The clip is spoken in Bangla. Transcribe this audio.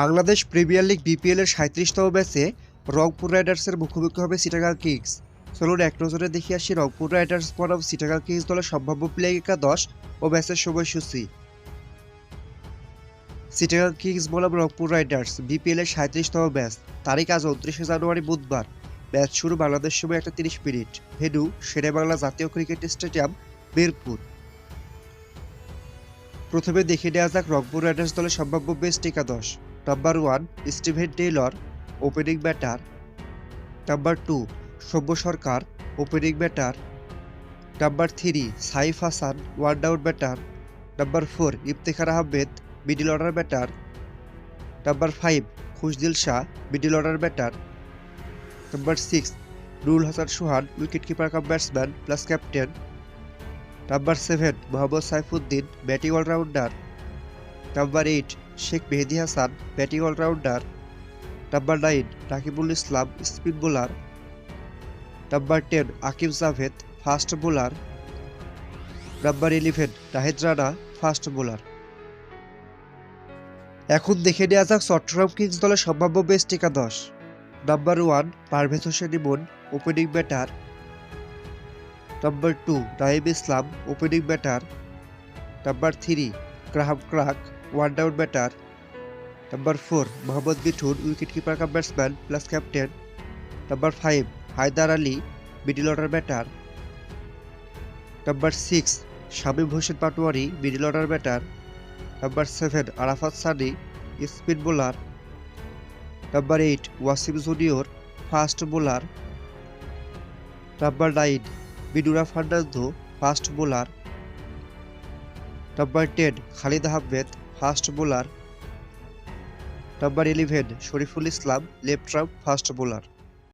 বাংলাদেশ প্রিমিয়ার লিগ বিপিএল এর সাঁত্রিশতম ম্যাচে রংপুর রাইডার্সের মুখোমুখি হবে সিটাগাং কিংস। চলুন এক নজরে দেখে আসি রংপুর রাইডার্স বনাম সিটাগাং কিংস দলের সম্ভাব্য প্লে দশ ও ম্যাচের সময়সূচি। সিটাগাং কিংস বনাম রংপুর রাইডার্স বিপিএল এর সাঁত্রিশতম ম্যাচ, তারিখ আজ উনত্রিশে জানুয়ারি বুধবার। ম্যাচ শুরু বাংলাদেশ সময় একটা তিরিশ মিনিট। ভেনু বাংলা জাতীয় ক্রিকেট স্টেডিয়াম বীরপুর প্রথমে দেখে নেওয়া যাক রংপুর রাইডার্স দলের সম্ভাব্য বেস্ট একাদশ। Number one Steven Taylor opening batter number two Soumya Sarkar opening batter number three Saif Hasan one down batter number four Iftikhar Ahmed middle order batter number five Khushdil Shah middle order batter number six Nurul Hasan Sohan wicket keeper cum batsman plus captain number seven Mohammad Saifuddin batting allrounder number eight Sheikh Mehedi Hasan, batting allrounder, number nine Rakibul Islam, spin bowler, number ten Aqib Javed, fast bowler, number eleven Nahid Rana, fast bowler. এখন দেখে নেওয়া যাক চট্টগ্রাম কিংস দলের সম্ভাব্য বেস্ট একাদশ। Number one Parvez Hossain Emon opening batter number two Naim Islam opening batter number three Graham Clark. One down batter number four Mohammad Mithun wicket keeper cum batsman plus captain number five Haider Ali middle order batter number six Shamim Hossain Patwari middle order batter number seven Arafat Sunny spin bowler number eight Wasim junior fast bowler number nine Binura Fernando fast bowler number ten Khaled Ahmed fast bowler number eleven Shoriful Islam left arm fast bowler.